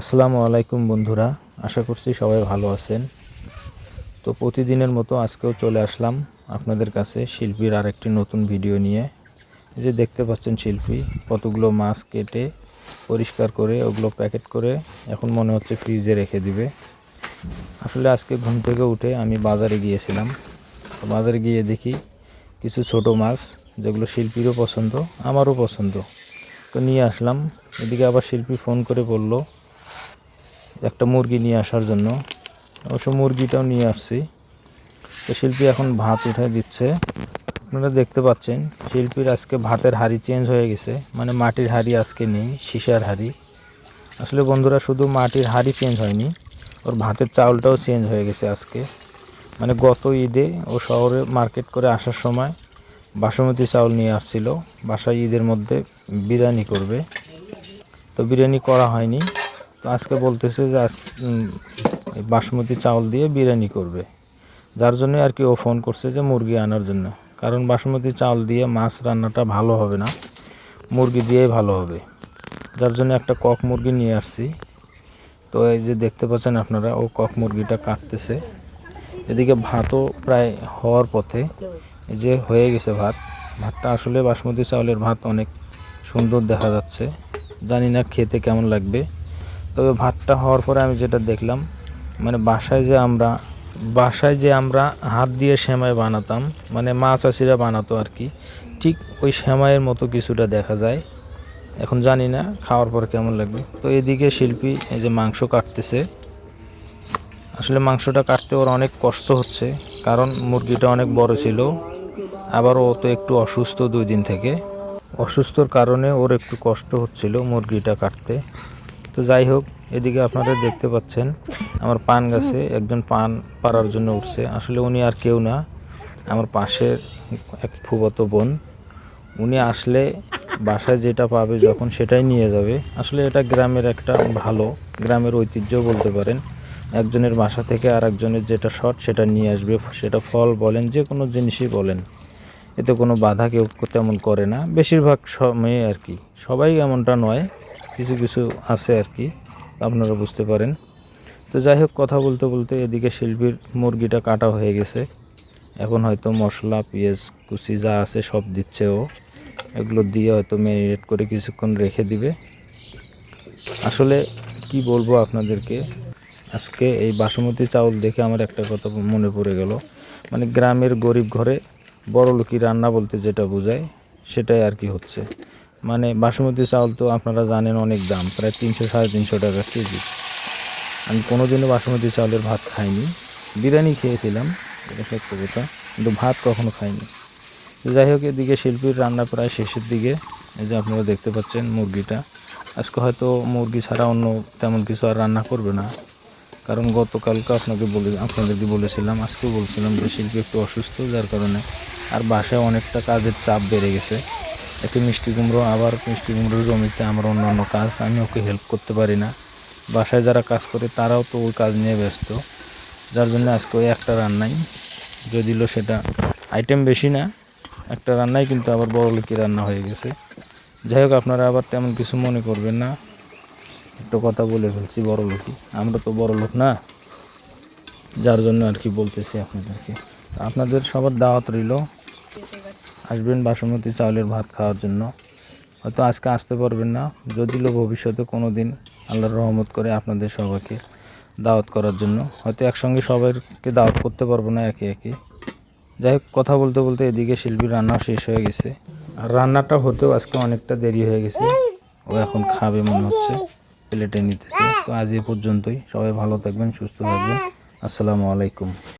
আসসালামু আলাইকুম বন্ধুরা, আশা করছি সবাই ভালো আছেন। তো প্রতিদিনের মতো আজকেও চলে আসলাম আপনাদের কাছে শিল্পীর আরেকটি নতুন ভিডিও নিয়ে। যে দেখতে পাচ্ছেন শিল্পী, কতগুলো মাছ কেটে পরিষ্কার করে, ওগুলো প্যাকেট করে এখন মনে হচ্ছে ফ্রিজে রেখে দিবে। আসলে আজকে ঘুম থেকে উঠে আমি বাজারে গিয়েছিলাম। বাজারে গিয়ে দেখি কিছু ছোট মাছ, যেগুলো শিল্পীরও পছন্দ, আমারও পছন্দ। তো নিয়ে আসলাম। এদিকে আবার শিল্পী ফোন করে বলল একটা মুরগি নিয়ে আসার জন্য। অবশ্য মুরগিটাও নিয়ে আসছি। তো শিল্পী এখন ভাত উঠে দিচ্ছে। আপনারা দেখতে পাচ্ছেন, শিল্পীর আজকে ভাতের হাঁড়ি চেঞ্জ হয়ে গেছে। মানে মাটির হাঁড়ি আজকে নেই, সীসার হাড়ি। আসলে বন্ধুরা, শুধু মাটির হাঁড়ি চেঞ্জ হয়নি, ওর ভাতের চাউলটাও চেঞ্জ হয়ে গেছে আজকে। মানে গত ঈদে ও শহরে মার্কেট করে আসার সময় বাসমতি চাউল নিয়ে আসছিল। বাসায় ঈদের মধ্যে বিরিয়ানি করবে। তো বিরিয়ানি করা হয়নি। তো আজকে বলতেছে যে আজ বাসমতি চাউল দিয়ে বিরিয়ানি করবে। যার জন্য আর কি ও ফোন করছে যে মুরগি আনার জন্য। কারণ বাসমতি চাউল দিয়ে মাছ রান্নাটা ভালো হবে না। মুরগি দিয়েই ভালো হবে। যার জন্য একটা কক মুরগি নিয়ে আসছি। তো এই যে দেখতে পাচ্ছেন আপনারা, ও কক মুরগিটা কাটতেছে। এদিকে ভাতও প্রায় হওয়ার পথে এই যে হয়ে গেছে ভাত। ভাতটা আসলে বাসমতি চাউলের ভাত অনেক সুন্দর দেখা যাচ্ছে। জানি না খেতে কেমন লাগবে। তবে ভাতটা হওয়ার পরে আমি যেটা দেখলাম মানে বাসায় যে আমরা, বাসায় যে আমরা হাত দিয়ে সেমাই বানাতাম মানে মা চাষিরা বানাতো আর কি, ঠিক ওই সেমাইয়ের মতো কিছুটা দেখা যায়। এখন জানি না খাওয়ার পর কেমন লাগবে। তো এদিকে শিল্পী এই যে মাংস কাটতেছে। আসলে মাংসটা কাটতে ওর অনেক কষ্ট হচ্ছে, কারণ মুরগিটা অনেক বড় ছিল। আবার ও তো একটু অসুস্থ দুই দিন থেকে। অসুস্থর কারণে ওর একটু কষ্ট হচ্ছিল মুরগিটা কাটতে। তো যাই হোক, এদিকে আপনারা দেখতে পাচ্ছেন, আমার পান গাছে একজন পান পাড়ার জন্য উঠছে। আসলে উনি আর কেউ না, আমার পাশের এক ফুবতো বোন। উনি আসলে বাসায় যেটা পাবে যখন সেটাই নিয়ে যাবে। আসলে এটা গ্রামের একটা ভালো, গ্রামের ঐতিহ্য বলতে পারেন। একজনের বাসা থেকে আর একজনের যেটা শর্ট সেটা নিয়ে আসবে, সেটা ফল বলেন, যে কোনো জিনিসই বলেন। এতে কোনো বাধা কেউ তেমন করে না। বেশিরভাগ সময়ে আর কি, সবাই এমনটা নয়, কিছু কিছু আছে আর কি, আপনারা বুঝতে পারেন। তো যাই হোক, কথা বলতে বলতে এদিকে শিল্পীর মুরগিটা কাটা হয়ে গেছে। এখন হয়তো মশলা, পেঁয়াজ, কুচি যা আছে সব দিচ্ছে ও। এগুলো দিয়ে হয়তো ম্যারিনেট করে কিছুক্ষণ রেখে দিবে। আসলে কি বলব আপনাদেরকে আজকে এই বাসমতি চাউল দেখে আমার একটা কথা মনে পড়ে গেল। মানে গ্রামের গরিব ঘরে বড় লোকি রান্না বলতে যেটা বোঝায়, সেটাই আর কি হচ্ছে। মানে বাসমতি চাউল তো আপনারা জানেন অনেক দাম, প্রায় তিনশো, সাড়ে তিনশো টাকা কেজি। আমি কোনোদিনও বাসমতি চাউলের ভাত খাইনি। বিরিয়ানি খেয়েছিলাম, এটা সত্য কথা, কিন্তু ভাত কখনো খাইনি। যাই হোক, এদিকে শিল্পীর রান্না প্রায় শেষের দিকে। এই যে আপনারা দেখতে পাচ্ছেন মুরগিটা। আজকে হয়তো মুরগি ছাড়া অন্য তেমন কিছু আর রান্না করবে না। কারণ গতকালকে আপনাকে বলে, আপনাদেরকে বলেছিলাম, আজকে বলছিলাম যে শিল্পী একটু অসুস্থ, যার কারণে আর বাসায় অনেকটা কাজের চাপ বেড়ে গেছে। একটু মিষ্টি কুমড়ো, আবার মিষ্টি কুমড়োর জমিতে আমার অন্যান্য কাজ, আমি ওকে হেল্প করতে পারি না। বাসায় যারা কাজ করে, তারাও তো ওই কাজ নিয়ে ব্যস্ত। যার জন্য আজকে ওই একটা রান্নাই যদিও সেটা আইটেম বেশি না, একটা রান্নাই কিন্তু আবার বড় লোকই রান্না হয়ে গেছে। যাই হোক, আপনারা আবার তেমন কিছু মনে করবেন না। একটু কথা বলে ফেলছি, বড় লোকই। আমরা তো বড় লোক না। যার জন্য আর কি বলতেছি আপনাদেরকে। আপনাদের সবার দাওয়াত রইল, আসবেন বাসমতি চাউলের ভাত খাওয়ার জন্য। হয়তো আজকে আসতে পারবেন না। যদিও ভবিষ্যতে কোনো দিন আল্লাহর রহমত করে আপনাদের সবাইকে দাওয়াত করার জন্য। হয়তো একসঙ্গে সবাইকে দাওয়াত করতে পারব না একে একে। যাই হোক, কথা বলতে বলতে এদিকে শিল্পীর রান্না শেষ হয়ে গেছে। আর রান্নাটা হতেও আজকে অনেকটা দেরি হয়ে গেছে। ও এখন খাবে মনে হচ্ছে। প্লেটে নিতেছে তো আজ এ পর্যন্তই। সবাই ভালো থাকবেন সুস্থ থাকবেন। আসসালামু আলাইকুম।